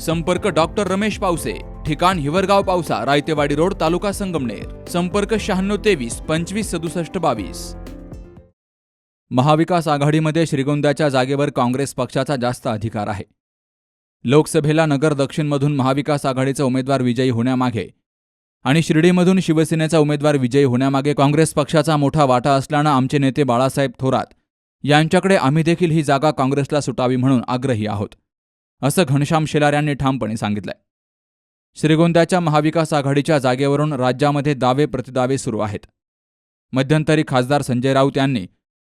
संपर्क डॉक्टर रमेश पावसे ठिकाण हिवरगाव पावसा रायतेवाडी रोड तालुका संगमनेर. संपर्क शहाण्णव तेवीस पंचवीस सदुसष्ट बावीस. महाविकास आघाडीमध्ये श्रीगोंद्याच्या जागेवर काँग्रेस पक्षाचा जास्त अधिकार आहे. लोकसभेला नगर दक्षिणमधून महाविकास आघाडीचा उमेदवार विजयी होण्यामागे आणि शिर्डीमधून शिवसेनेचा उमेदवार विजयी होण्यामागे काँग्रेस पक्षाचा मोठा वाटा असल्यानं आमचे नेते बाळासाहेब थोरात यांच्याकडे आम्ही देखील ही जागा काँग्रेसला सुटावी म्हणून आग्रही आहोत. असं घनश्याम शेलार यांनी ठामपणे सांगितलंय. श्रीगोंद्याच्या महाविकास आघाडीच्या जागेवरून राज्यामध्ये दावे प्रतिदावे सुरू आहेत. मध्यंतरी खासदार संजय राऊत यांनी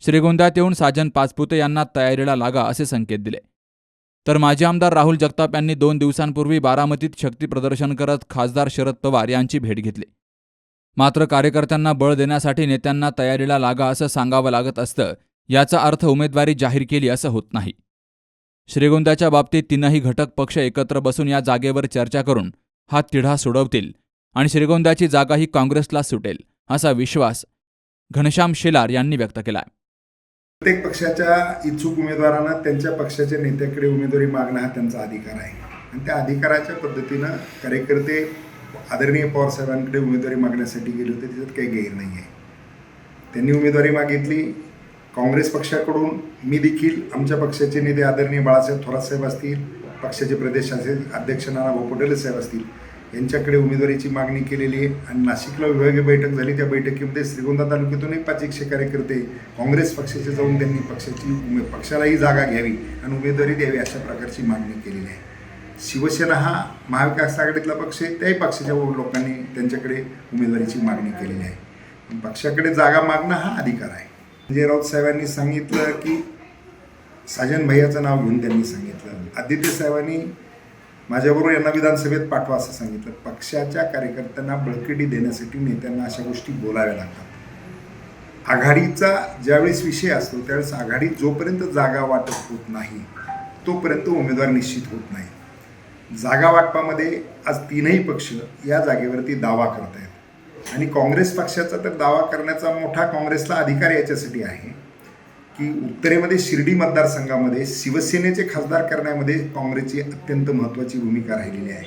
श्रीगोंद्यात येऊन साजन पाचपुते यांना तयारीला लागा असे संकेत दिले. तर माजी आमदार राहुल जगताप यांनी दोन दिवसांपूर्वी बारामतीत शक्ती प्रदर्शन करत खासदार शरद पवार यांची भेट घेतली. मात्र कार्यकर्त्यांना बळ देण्यासाठी नेत्यांना तयारीला लागा असं सांगावं लागत असतं याचा अर्थ उमेदवारी जाहीर केली असं होत नाही. श्रीगोंद्याच्या बाबतीत तीनही घटक पक्ष एकत्र बसून या जागेवर चर्चा करून हा तिढा सोडवतील आणि श्रीगोंद्याची जागाही काँग्रेसला सुटेल असा विश्वास घनश्याम शेलार यांनी व्यक्त केला प्रत्येक पक्षाच्या इच्छुक उमेदवारांना त्यांच्या पक्षाच्या नेत्याकडे उमेदवारी मागणं हा त्यांचा अधिकार आहे. आणि त्या अधिकाराच्या पद्धतीनं कार्यकर्ते आदरणीय पवारसाहेबांकडे उमेदवारी मागण्यासाठी गेले होते त्याच्यात काही गैर नाही आहे त्यांनी उमेदवारी मागितली काँग्रेस पक्षाकडून मी देखील आमच्या पक्षाचे नेते आदरणीय बाळासाहेब थोरात साहेब असतील पक्षाचे प्रदेश अध्यक्ष नानाभाऊ पटेले साहेब असतील यांच्याकडे उमेदवारीची मागणी केलेली आहे आणि नाशिकला विभागीय बैठक झाली. त्या बैठकीमध्ये श्रीगोंदा तालुक्यातूनही पाच एकशे कार्यकर्ते काँग्रेस पक्षाचे जाऊन त्यांनी पक्षाची उमे पक्षालाही जागा घ्यावी आणि उमेदवारी द्यावी अशा प्रकारची मागणी केलेली आहे. शिवसेना हा महाविकास आघाडीतला पक्ष आहे. त्याही पक्षाच्या लोकांनी त्यांच्याकडे उमेदवारीची मागणी केलेली आहे. पक्षाकडे जागा मागणं हा अधिकार आहे. संजय राऊत साहेबांनी सांगितलं की साजन भैयाचं नाव घेऊन त्यांनी सांगितलं. आदित्य साहेबांनी माझ्याबरोबर यांना विधानसभेत पाठवा असं सांगितलं. पक्षाच्या कार्यकर्त्यांना बळकटी देण्यासाठी नेत्यांना अशा गोष्टी बोलाव्या लागतात. आघाडीचा ज्यावेळेस विषय असतो त्यावेळेस आघाडी जोपर्यंत जागा वाटप होत नाही तोपर्यंत उमेदवार निश्चित होत नाही. जागा वाटपामध्ये आज तीनही पक्ष या जागेवरती दावा करत आहेत आणि काँग्रेस पक्षाचा तर दावा करण्याचा मोठा काँग्रेसला अधिकार याच्यासाठी आहे की उत्तरेमध्ये शिर्डी मतदारसंघामध्ये शिवसेनेचे खासदार करण्यामध्ये काँग्रेसची अत्यंत महत्त्वाची भूमिका राहिलेली आहे.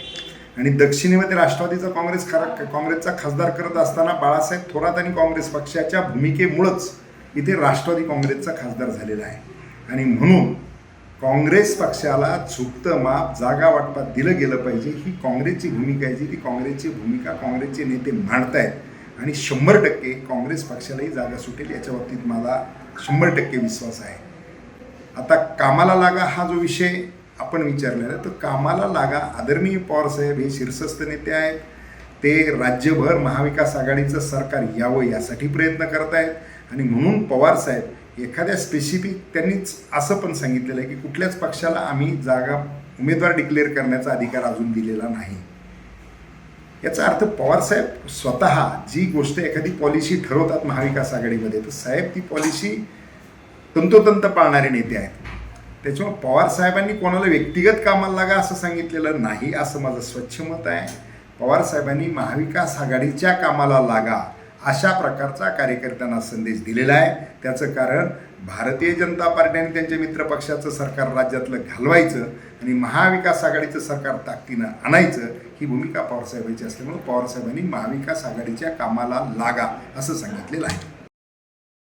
आणि दक्षिणेमध्ये राष्ट्रवादीचा काँग्रेस खरा काँग्रेसचा खासदार करत असताना बाळासाहेब थोरात आणि काँग्रेस पक्षाच्या भूमिकेमुळंच इथे राष्ट्रवादी काँग्रेसचा खासदार झालेला आहे. आणि म्हणून काँग्रेस पक्षाला झुकतं माप जागा वाटपात दिलं गेलं पाहिजे. ही काँग्रेसची भूमिका आहे जी ती काँग्रेसची भूमिका काँग्रेसचे नेते मांडतायत. आणि शंभर टक्के काँग्रेस पक्षालाही जागा सुटेल याच्या बाबतीत मला शंभर टक्के विश्वास आहे. आता कामाला लागा हा जो विषय आपण विचारलेला तर कामाला लागा आदरणीय पवारसाहेब हे शीर्षस्थ नेते आहेत. ते राज्यभर महाविकास आघाडीचं सरकार यावं यासाठी प्रयत्न करत आहेत आणि म्हणून पवारसाहेब एखाद्या स्पेसिफिक त्यांनीच असं पण सांगितलेलं आहे की कुठल्याच पक्षाला आम्ही जागा उमेदवार डिक्लेअर करण्याचा अधिकार अजून दिलेला नाही. याचा अर्थ पवारसाहेब स्वतः जी गोष्ट एखादी पॉलिसी ठरवतात महाविकास आघाडीमध्ये तर साहेब ती पॉलिसी तंतोतंत पाळणारे नेते आहेत. त्याच्यामुळे पवार साहेबांनी कोणाला व्यक्तिगत कामाला लागा असं सांगितलेलं नाही असं माझं स्वच्छ मत आहे. पवार साहेबांनी महाविकास आघाडीच्या कामाला लागा अशा प्रकारचा कार्यकर्त्यांना संदेश दिलेला आहे. त्याचं कारण भारतीय जनता पार्टी आणि त्यांच्या मित्रपक्षाचं सरकार राज्यातलं घालवायचं आणि महाविकास आघाडीचं सरकार ताकदीनं आणायचं ही भूमिका पवारसाहेबांची असल्यामुळे पवारसाहेबांनी महाविकास आघाडीच्या कामाला लागा असं सांगितलेलं आहे.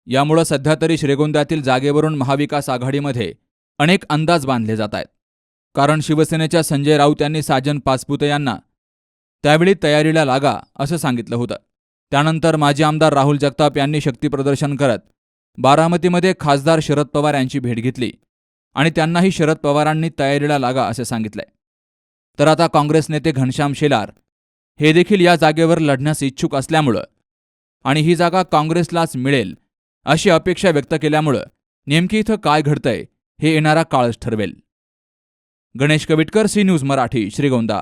यामुळं सध्या तरी श्रीगोंद्यातील जागेवरून महाविकास आघाडीमध्ये अनेक अंदाज बांधले जात आहेत. कारण शिवसेनेच्या संजय राऊत यांनी साजन पाचपुते यांना त्यावेळी तयारीला लागा असं सांगितलं होतं. त्यानंतर माजी आमदार राहुल जगताप यांनी शक्तीप्रदर्शन करत बारामतीमध्ये खासदार शरद पवार यांची भेट घेतली आणि त्यांनाही शरद पवारांनी तयारीला लागा असे सांगितलंय तर आता काँग्रेस नेते घनश्याम शेलार हे देखील या जागेवर लढण्यास इच्छुक असल्यामुळं आणि ही जागा काँग्रेसलाच मिळेल अशी अपेक्षा व्यक्त केल्यामुळं नेमकी इथं काय घडतंय हे येणारा काळच ठरवेल. Ganesh Kavitkar C news Marathi Shrigonda.